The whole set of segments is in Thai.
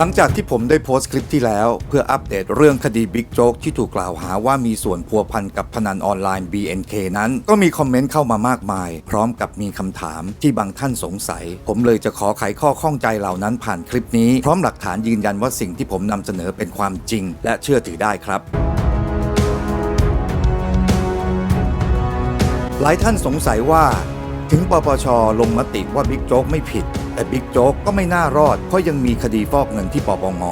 หลังจากที่ผมได้โพสต์คลิปที่แล้ว เพื่ออัปเดตเรื่องคดีบิ๊กโจ๊กที่ถูกกล่าวหาว่ามีส่วนพัวพันกับพนันออนไลน์ BNK นั้น ก็มีคอมเมนต์เข้ามามากมาย พร้อมกับมีคำถามที่บางท่านสงสัย ผมเลยจะขอไขข้อข้องใจเหล่านั้นผ่านคลิปนี้ พร้อมหลักฐานยืนยันว่าสิ่งที่ผมนำเสนอเป็นความจริง และเชื่อถือได้ครับหลายท่านสงสัยว่า ถึงปปชลงมติว่าบิ๊กโจ๊กไม่ผิด แต่บิ๊กโจ๊กก็ไม่น่ารอด เพราะยังมีคดีฟอกเงินที่ปปง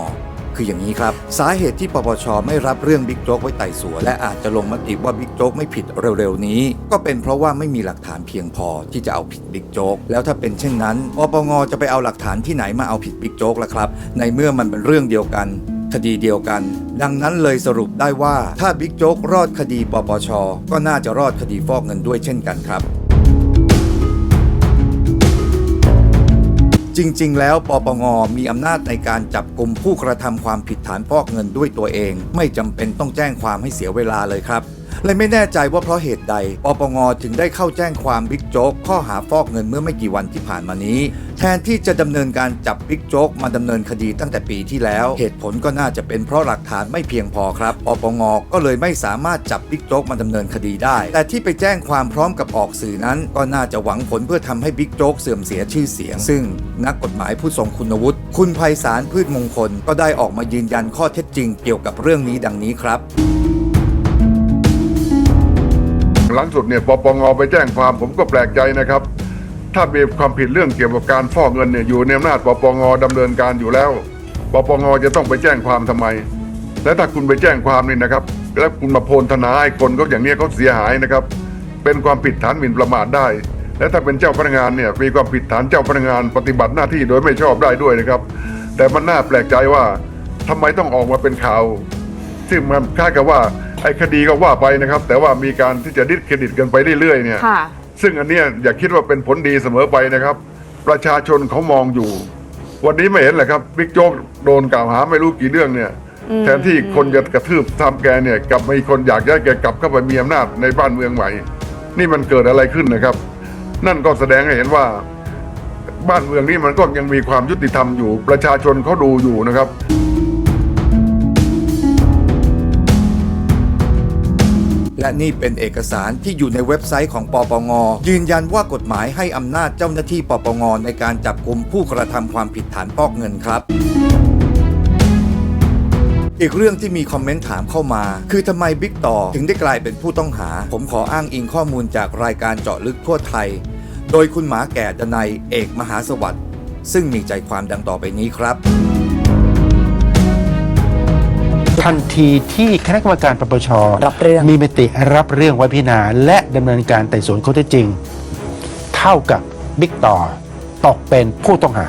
คืออย่างนี้ครับ สาเหตุที่ปปชไม่รับเรื่องบิ๊กโจ๊กไว้ไต่สวนและอาจจะลงมติว่าบิ๊กโจ๊กไม่ผิดเร็วๆนี้ ก็เป็นเพราะว่าไม่มีหลักฐานเพียงพอที่จะเอาผิดบิ๊กโจ๊กแล้วถ้าเป็นเช่นนั้นปปงจะไปเอาหลักฐานที่ไหนมาเอาผิดบิ๊กโจ๊กล่ะครับ ในเมื่อมันเป็นเรื่องเดียวกันคดีเดียวกัน ดังนั้นเลยสรุปได้ว่าถ้าบิ๊กโจ๊กรอดคดีปปชก็น่าจะรอดคดีฟอกเงินด้วยเช่นกันครับ จริง ๆ แล้วปปงมีอำนาจในการจับกลุ่มผู้กระทำความผิดฐานฟอกเงินด้วยตัวเอง ไม่จำเป็นต้องแจ้งความให้เสียเวลาเลยครับ เลยไม่แน่ใจว่าเพราะเหตุใด ปปงถึงได้เข้าแจ้งความบิ๊กโจ๊กข้อหาฟอกเงินเมื่อไม่กี่วันที่ผ่านมานี้ แทนที่จะดำเนินการจับบิ๊กโจ๊กมาดำเนินคดีตั้งแต่ปีที่แล้ว เหตุผลก็น่าจะเป็นเพราะหลักฐานไม่เพียงพอครับ ปปงก็เลยไม่สามารถจับบิ๊กโจ๊กมาดำเนินคดีได้ แต่ที่ไปแจ้งความพร้อมกับออกสื่อนั้น ก็น่าจะหวังผลเพื่อทำให้บิ๊กโจ๊กเสื่อมเสียชื่อเสียง ซึ่งนักกฎหมายผู้ทรงคุณวุฒิคุณไพศาลพืชมงคลก็ได้ออกมายืนยันข้อเท็จจริงเกี่ยวกับเรื่องนี้ดังนี้ครับ หลังสุดเนี่ยปปงไปแจ้งความผมก็แปลกใจนะครับ ถ้ามีความผิดเรื่องเกี่ยวกับการฟอกเงินเนี่ยอยู่ในอำนาจปปงดำเนินการอยู่แล้วปปงจะต้องไปแจ้งความทำไม และถ้าคุณไปแจ้งความนี่นะครับ แล้วคุณมาโพลธนาให้คนก็อย่างนี้เขาเสียหายนะครับ เป็นความผิดฐานหมิ่นประมาทได้ และถ้าเป็นเจ้าพนักงานเนี่ยมีความผิดฐานเจ้าพนักงานปฏิบัติหน้าที่โดยไม่ชอบได้ด้วยนะครับ แต่มันน่าแปลกใจว่าทำไมต้องออกมาเป็นข่าว ซึ่งมันคล้ายกับว่า ไอ้คดีก็ว่าไปนะครับ แต่ว่ามีการที่จะดิสเครดิตกันไปเรื่อยๆเนี่ยค่ะ ซึ่งอันเนี้ยอย่าคิดว่าเป็นผลดีเสมอไปนะครับ ประชาชนเขามองอยู่ วันนี้ไม่เห็นเหรอครับบิ๊กโจ๊กโดนกล่าวหาไม่รู้กี่เรื่องเนี่ยแทนที่คนจะกระทืบทำแกเนี่ยกลับมีคนอยากจะให้แกกลับเข้าไปมีอำนาจในบ้านเมืองใหม่ นี่มันเกิดอะไรขึ้นนะครับ นั่นก็แสดงให้เห็นว่า บ้านเมืองนี้มันก็ยังมีความยุติธรรมอยู่ ประชาชนเขาดูอยู่นะครับ และนี่เป็นเอกสารที่อยู่ในเว็บไซต์ของปปง ยืนยันว่ากฎหมายให้อำนาจเจ้าหน้าที่ปปง ในการจับกลุ่มผู้กระทำความผิดฐานฟอกเงินครับอีกเรื่องที่มีคอมเมนต์ถามเข้ามา คือทำไมบิ๊กต่อถึงได้กลายเป็นผู้ต้องหา ผมขออ้างอิงข้อมูลจากรายการเจาะลึกทั่วไทย โดยคุณหมาแก่ดนัยเอกมหาสวัสดิ์ซึ่งมีใจความดังต่อไปนี้ครับ ทันทีที่คณะกรรมการปปชรับเรื่อง มีมติรับเรื่องไว้พิจารณาและดำเนินการไต่สวนข้อเท็จจริง เท่ากับบิ๊กต่อตกเป็นผู้ต้องหา